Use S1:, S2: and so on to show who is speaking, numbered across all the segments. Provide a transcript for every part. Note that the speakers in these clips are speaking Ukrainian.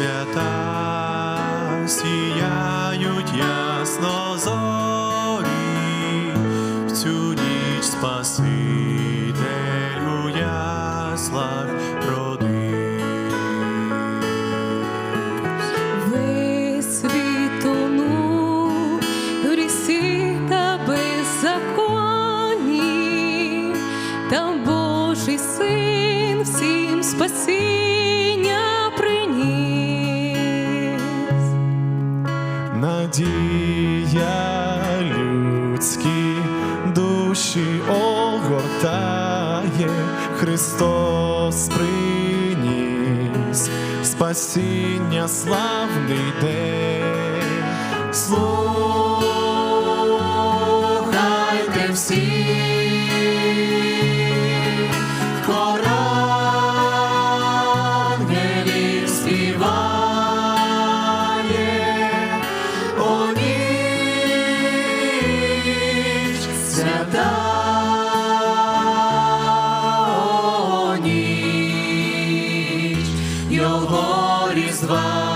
S1: свята, сіяють ясно зорі, в цю ніч Спаситель у яслах родився.
S2: Весь світ тонув грісі та беззаконні, та Божий син всім спасіння
S1: Надія людські душі огортає, Христос приніс спасіння славний день. Його різдва. О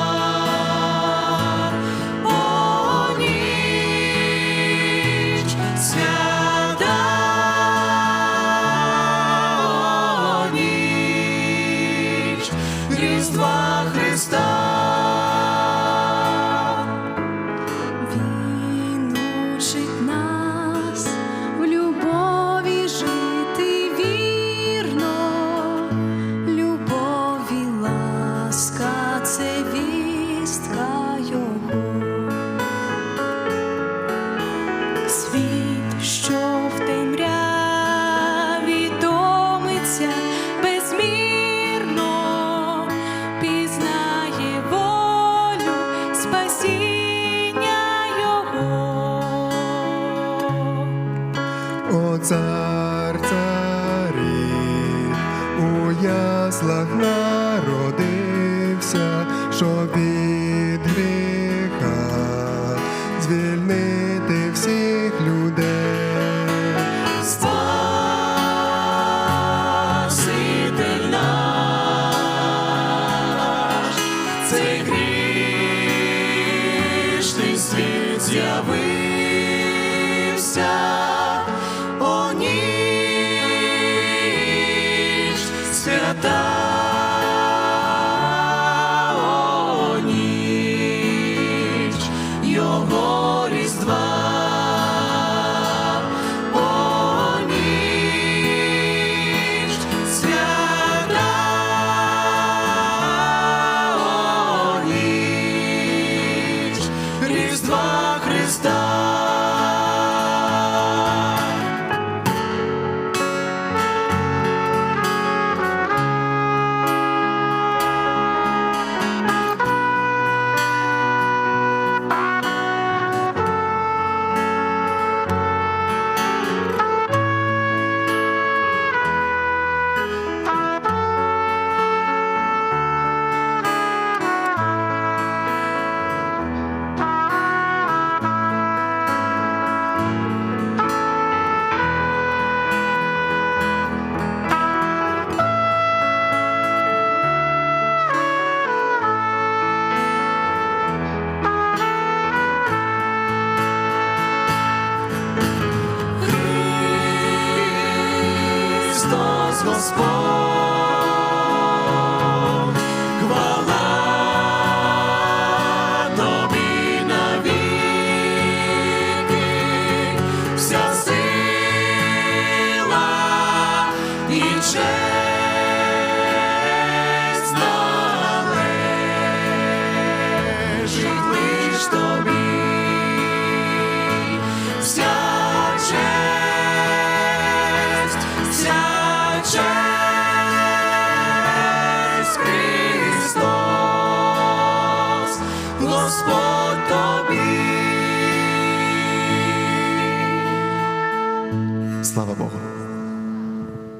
S3: цар царів, у яслах народився, щоб від
S1: Господь, Господь тобі. Слава Богу.